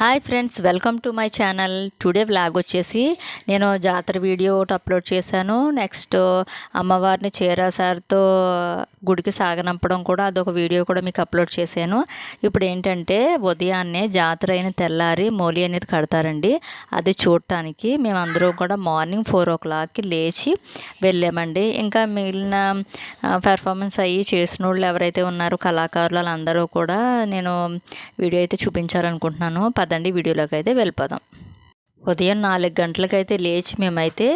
Hi friends welcome to my channel. Today vlog వచ్చేసి నేను జాతర వీడియో ఒకటి అప్లోడ్ చేశాను. నెక్స్ట్ అమ్మవారిని చీరాసారితో గుడికి సాగనంపడం కూడా అదొక వీడియో కూడా మీకు అప్లోడ్ చేశాను. ఇప్పుడు ఏంటంటే ఉదయాన్నే జాతర అయిన తెల్లారి మోలి అనేది కడతారండి. అది చూడటానికి మేము అందరూ కూడా మార్నింగ్ ఫోర్ ఓ క్లాక్కి లేచి వెళ్ళామండి. ఇంకా మిగిలిన పెర్ఫార్మెన్స్ అయ్యి చేసిన వాళ్ళు ఎవరైతే ఉన్నారో కళాకారులు వాళ్ళందరూ కూడా నేను వీడియో అయితే చూపించాలనుకుంటున్నాను. పదండి వీడియోలోకి అయితే వెళ్ళిపోదాం. ఉదయం నాలుగు గంటలకైతే లేచి మేమైతే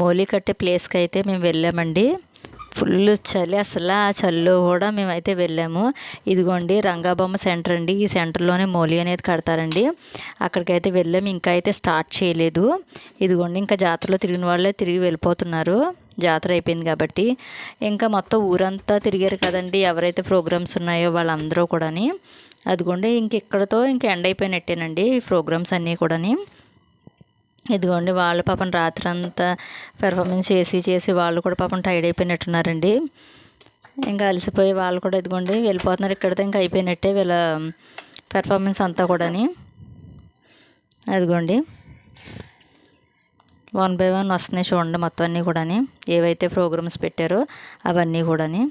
మోలీ కట్టే ప్లేస్కి అయితే మేము వెళ్ళామండి. ఫుల్ చలి అసలు ఆ చలిలో కూడా మేమైతే వెళ్ళాము. ఇదిగోండి రంగాబొమ్మ సెంటర్ అండి. ఈ సెంటర్లోనే మోలి అనేది కడతారండి. అక్కడికైతే వెళ్ళాము ఇంకా అయితే స్టార్ట్ చేయలేదు. ఇదిగోండి ఇంకా జాతరలో తిరిగిన వాళ్ళే తిరిగి వెళ్ళిపోతున్నారు. జాతర అయిపోయింది కాబట్టి ఇంకా మొత్తం ఊరంతా తిరిగారు కదండి. ఎవరైతే ప్రోగ్రామ్స్ ఉన్నాయో వాళ్ళందరూ కూడాని. అదిగోండి ఇంక ఇక్కడతో ఇంక ఎండ్ అయిపోయినట్టేనండి ఈ ప్రోగ్రామ్స్ అన్నీ కూడాని. ఇదిగోండి వాళ్ళు పాపం రాత్రి అంతా పెర్ఫార్మెన్స్ చేసి చేసి వాళ్ళు కూడా పాపం టైర్డ్ అయిపోయినట్టున్నారండి. ఇంకా అలసిపోయి వాళ్ళు కూడా ఇదిగోండి వెళ్ళిపోతున్నారు ఇక్కడితో ఇంకా అయిపోయినట్టే వీళ్ళ పెర్ఫార్మెన్స్ అంతా కూడాని. అదిగోండి. వన్ బై వన్ వస్తున్నాయి చూడండి మొత్తం అన్నీ కూడాని. ఏవైతే ప్రోగ్రామ్స్ పెట్టారో అవన్నీ కూడాని.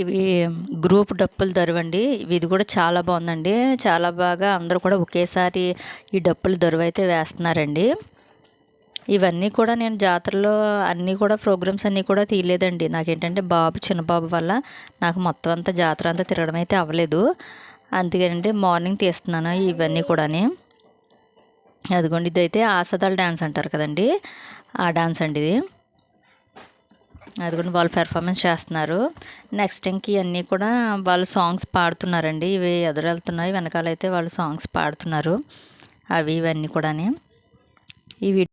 ఇవి గ్రూప్ డప్పులు దరువండి. ఇది కూడా చాలా బాగుందండి. చాలా బాగా అందరూ కూడా ఒకేసారి ఈ డప్పులు దరువు అయితే వేస్తున్నారండి. ఇవన్నీ కూడా నేను జాతరలో అన్నీ కూడా ప్రోగ్రామ్స్ అన్నీ కూడా తీయలేదండి. నాకేంటంటే బాబు చిన్న బాబు వల్ల నాకు మొత్తం అంతా జాతర అంతా తిరగడం అయితే అవ్వలేదు. అందుకేనండి మార్నింగ్ తీస్తున్నాను ఇవన్నీ కూడాని. అదిగోండి ఇదైతే ఆసదాల్ డ్యాన్స్ అంటారు కదండి. ఆ డ్యాన్స్ అండి ఇది. అదిగోండి వాళ్ళు పెర్ఫార్మెన్స్ చేస్తున్నారు. నెక్స్ట్ ఇంక ఇవన్నీ కూడా వాళ్ళు సాంగ్స్ పాడుతున్నారండి. ఇవి ఎదురెళ్తున్నాయి వెనకాలైతే వాళ్ళు సాంగ్స్ పాడుతున్నారు. అవి ఇవన్నీ కూడా ఇవి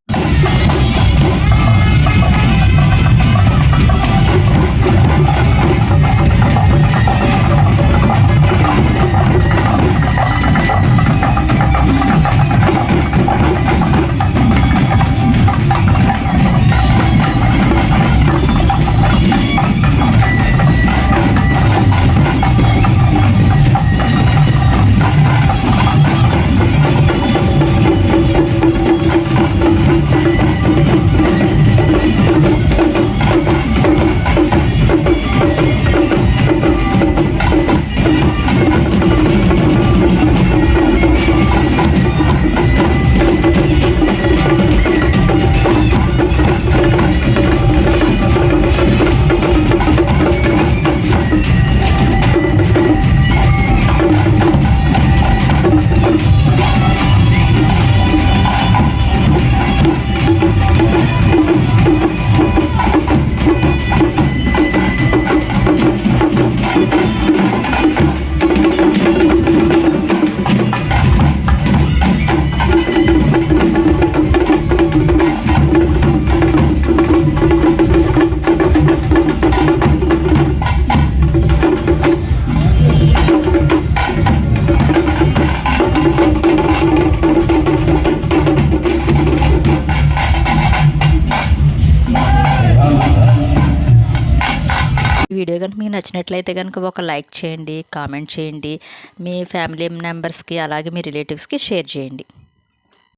వీడియో కనుక మీకు నచ్చినట్లయితే కనుక ఒక లైక్ చేయండి కామెంట్ చేయండి. మీ ఫ్యామిలీ మెంబర్స్కి అలాగే మీ రిలేటివ్స్కి షేర్ చేయండి.